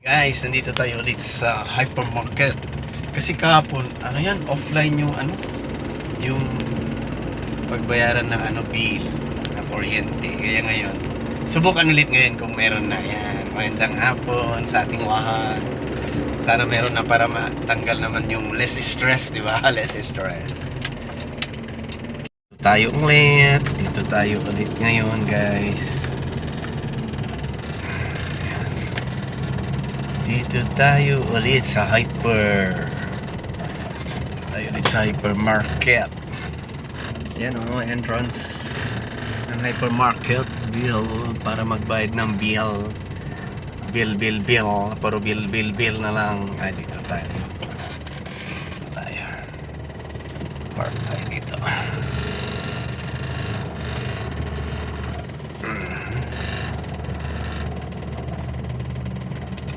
Guys, nandito tayo ulit sa hypermarket. Kasi kahapon, ano yan, offline yung ano, yung pagbayaran ng ano bill ng kuryente. Kaya ngayon, subukan ulit ngayon kung meron na yan. Magandang hapon sa ating lahat. Sana meron na para matanggal naman yung less stress, di ba? Less stress. Tayo ulit. Dito tayo ulit ngayon, guys. Ayan. Dito tayo ulit sa hyper. Tayo ulit sa hypermarket. Yan o, entrance ng hypermarket. Bill, para magbayad ng bill. Bill, bill, bill. Pero bill, bill, bill na lang. Ay, dito tayo. Dito tayo. Park tayo dito.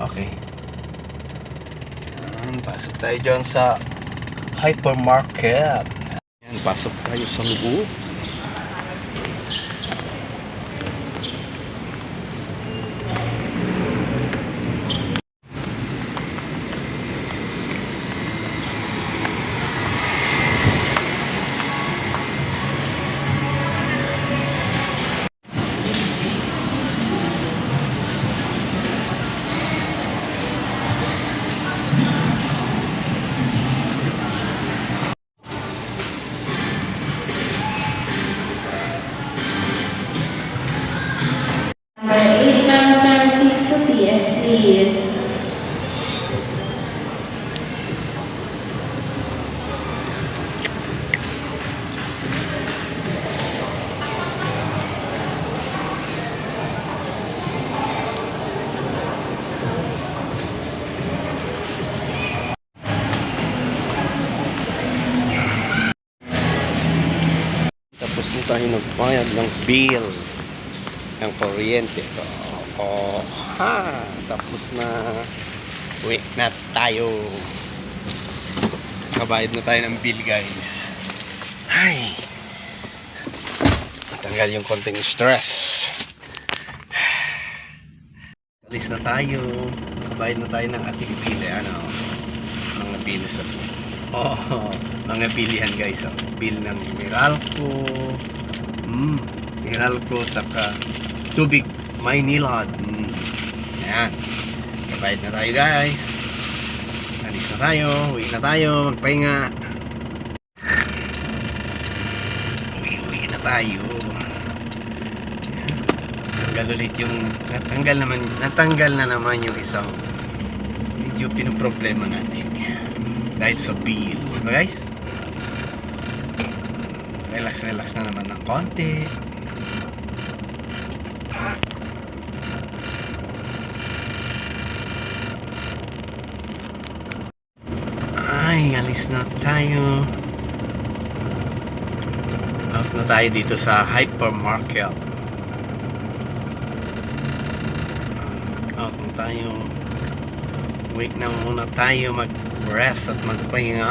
Okay. Yan, pasok tayo dyan sa hypermarket. Yan, pasok tayo sa loob. Tayo nagbayad ng bill ng kuryente. Oo. Ha! Tapos na uwi na tayo. Kabayad na tayo ng bill guys. Ay! Tanggal yung konting stress. Alis na tayo. Kabayad na tayo ng ating bill. eh. Ano? Mga bill sa Oh, mga bilihan guys. Oh. Bill ng Meralco. Mm, Meralco saka tubig Maynilad. Mm. Ayan. Kabayad na tayo guys. Alis na tayo. Uwi na tayo. Magpahinga. Uwi-uwi na tayo. Ayan. Natanggal ulit yung natanggal naman natanggal na naman yung isang medyo pinoproblema natin. Yan. Dahil sa bill. Diba guys? Relax, relax na naman ng konti. Ay, alis na tayo. Out na tayo dito sa hypermarket. Out na tayo. Wait na muna tayo mag-rest at magpahinga.